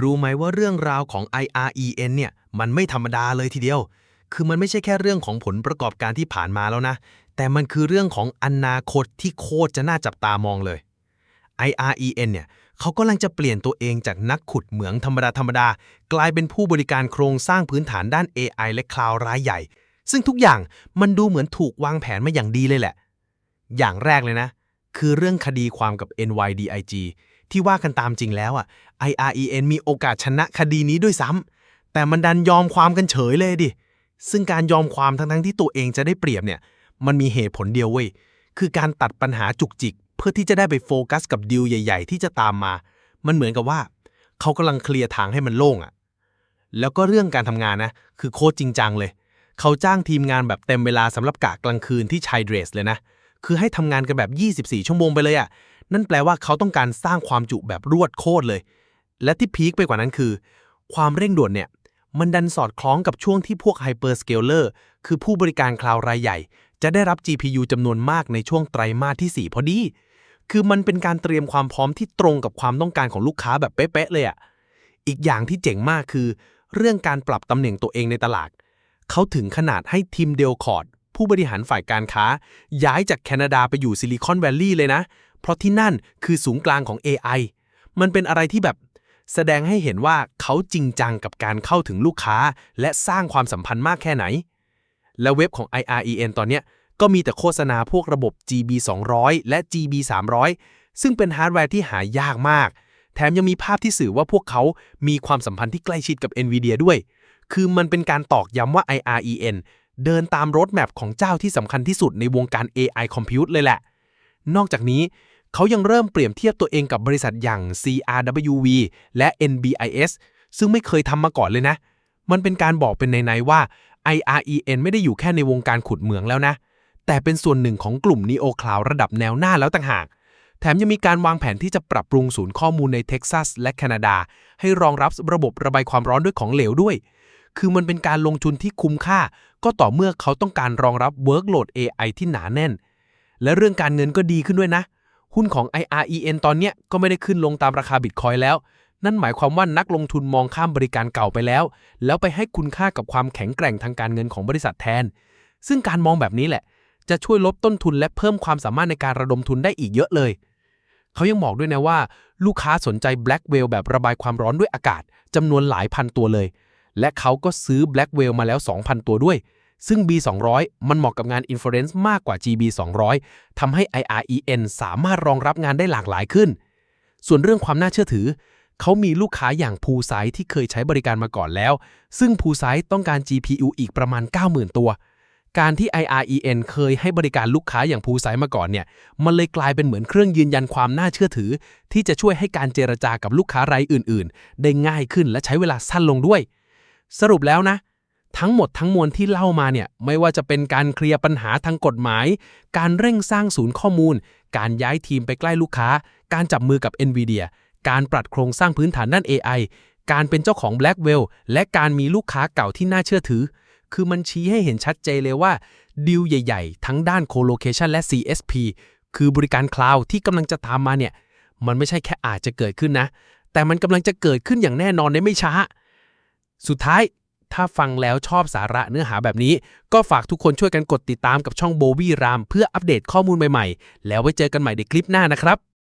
รู้ไหมว่าเรื่องราวของ IREN เนี่ยมันไม่ธรรมดาเลยทีเดียว คือมันไม่ใช่แค่เรื่องของผลประกอบการที่ผ่านมาแล้วนะ แต่มันคือเรื่องของอนาคตที่โคตรจะน่าจับตามองเลย IREN เนี่ยเขากำลังจะเปลี่ยนตัวเองจากนักขุดเหมืองธรรมดาธรรมดากลายเป็นผู้บริการโครงสร้างพื้นฐานด้าน AI และคลาวด์รายใหญ่ ซึ่งทุกอย่างมันดูเหมือนถูกวางแผนมาอย่างดีเลยแหละ อย่างแรกเลยนะ คือเรื่องคดีความกับ NYDIG ที่ว่ากันตามจริงแล้วอะ IREN มีโอกาสชนะคดีนี้ด้วยซ้ำแต่มันดันยอมความกันเฉยเลยดิ ซึ่งการยอมความทั้งๆที่ตัวเองจะได้เปรียบเนี่ย มันมีเหตุผลเดียวเว้ย คือการตัดปัญหาจุกจิก เพื่อที่จะได้ไปโฟกัสกับดีลใหญ่ ๆ ที่จะตามมา มันเหมือนกับว่า เขากำลังเคลียร์ทางให้มันโล่งอะ แล้วก็เรื่องการทำงานนะ คือโคตรจริงจังเลย เขาจ้างทีมงานแบบเต็มเวลาสำหรับกะกลางคืนที่ชายเดรสเลยนะ คือให้ทำงานกันแบบ 24 ชั่วโมงไปเลยอะ นั่นแปลว่าเขาต้องการสร้างความจุแบบรวดโคตรเลย และที่พีคไปกว่านั้นคือ ความเร่งด่วนเนี่ย มันดันสอดคล้องกับช่วงที่พวก Hyperscaler คือผู้บริการคลาวด์รายใหญ่ จะได้รับ GPU จำนวนมากในช่วงไตรมาสที่ 4 พอดี คือมันเป็นการเตรียมความพร้อมที่ตรงกับความต้องการของลูกค้าแบบเป๊ะๆเลยอะอีกอย่างที่เจ๋งมากคือ เรื่องการปรับตำแหน่งตัวเองในตลาด เขาถึงขนาดให้ทีมเดลคอร์ดผู้บริหารฝ่ายการค้า ย้ายจากแคนาดาไปอยู่ซิลิคอนแวลลีย์เลยนะ เพราะที่นั่นคือศูนย์กลางของ AI มันเป็นอะไรที่แบบแสดงให้เห็นว่าเขาจริงจังกับการเข้าถึงลูกค้า และสร้างความสัมพันธ์มากแค่ไหน และเว็บของ IREN ตอนเนี้ยก็มีแต่โฆษณาพวกระบบ GB 200 และ GB 300 ซึ่งเป็นฮาร์ดแวร์ที่หายากมาก แถมยังมีภาพที่สื่อว่าพวกเขามีความสัมพันธ์ที่ใกล้ชิดกับ NVIDIA ด้วย คือมันเป็นการตอกย้ำว่า IREN เดินตามรถแมพของเจ้าที่สำคัญที่สุดในวงการ AI Compute เลยแหละ นอกจากนี้ เขายังเริ่มเปรียบเทียบตัวเองกับบริษัทอย่าง CRWV และ NBIS ซึ่งไม่เคยทำมาก่อนเลยนะ มันเป็นการบอกเป็นในๆว่า IREN ไม่ได้อยู่แค่ในวงการขุดเหมืองแล้วนะ แต่เป็นส่วนหนึ่งของกลุ่ม Neo Cloud ระดับแนวหน้าแล้วต่างหาก แถมยังมีการวางแผนที่จะปรับปรุงศูนย์ข้อมูลในเท็กซัสและแคนาดา ให้รองรับระบบระบายความร้อนด้วยของเหลวด้วย คือมันเป็นการลงทุนที่คุ้มค่า ก็ต่อเมื่อเขาต้องการรองรับ workload AI ที่หนาแน่น และเรื่องการเงินก็ดีขึ้นด้วยนะ หุ้นของ IREN ตอนเนี้ยก็ไม่ได้ขึ้นลงตามราคาบิตคอยแล้ว นั่นหมายความว่านักลงทุนมองข้ามบริการเก่าไปแล้ว แล้วไปให้คุณค่ากับความแข็งแกร่งทางการเงินของบริษัทแทน ซึ่งการมองแบบนี้แหละ จะช่วยลดต้นทุนและเพิ่มความสามารถในการระดมทุนได้อีกเยอะเลย เขายังบอกด้วยนะว่า ลูกค้าสนใจ Blackwell แบบระบายความร้อนด้วยอากาศจำนวนหลายพันตัวเลย และเขาก็ซื้อ Blackwell มาแล้ว 2,000 ตัวด้วย ซึ่ง B200 มันเหมาะกับงาน Inference มากกว่า GB200 ทำให้ IREN สามารถรองรับงานได้หลากหลายขึ้น ส่วนเรื่องความน่าเชื่อถือ เขามีลูกค้าอย่างภูไซที่เคยใช้บริการมาก่อนแล้ว ซึ่งภูไซต้องการ GPU อีกประมาณ 90,000 ตัว การที่ IREN เคยให้บริการลูกค้าอย่างภูไซมาก่อนเนี่ย มันเลยกลายเป็นเหมือนเครื่องยืนยันความน่าเชื่อถือ ที่จะช่วยให้การเจรจากับลูกค้ารายอื่น ๆ ได้ง่ายขึ้นและใช้เวลาสั้นลงด้วย สรุปแล้วนะ ทั้งหมดทั้งมวลที่เล่ามาเนี่ยไม่ว่าจะเป็นการเคลียร์ปัญหาทางกฎหมาย การเร่งสร้างศูนย์ข้อมูล การย้ายทีมไปใกล้ลูกค้า การจับมือกับ NVIDIA การปรับโครงสร้างพื้นฐานด้าน AI การเป็นเจ้าของ Blackwell และการมีลูกค้าเก่าที่น่าเชื่อถือ คือมันชี้ให้เห็นชัดเจนเลยว่าดีลใหญ่ ๆ ทั้งด้าน Co-location และ CSP คือบริการคลาวด์ที่กำลังจะตามมาเนี่ยมันไม่ใช่แค่อาจจะเกิดขึ้นนะ แต่มันกำลังจะเกิดขึ้นอย่างแน่นอนในไม่ช้า สุดท้าย ถ้าฟังแล้วชอบสาระเนื้อหาแบบนี้ ก็ฝากทุกคนช่วยกันกดติดตามกับช่องโบวี่รามเพื่ออัปเดตข้อมูลใหม่ๆ แล้วไว้เจอกันใหม่ในคลิปหน้านะครับ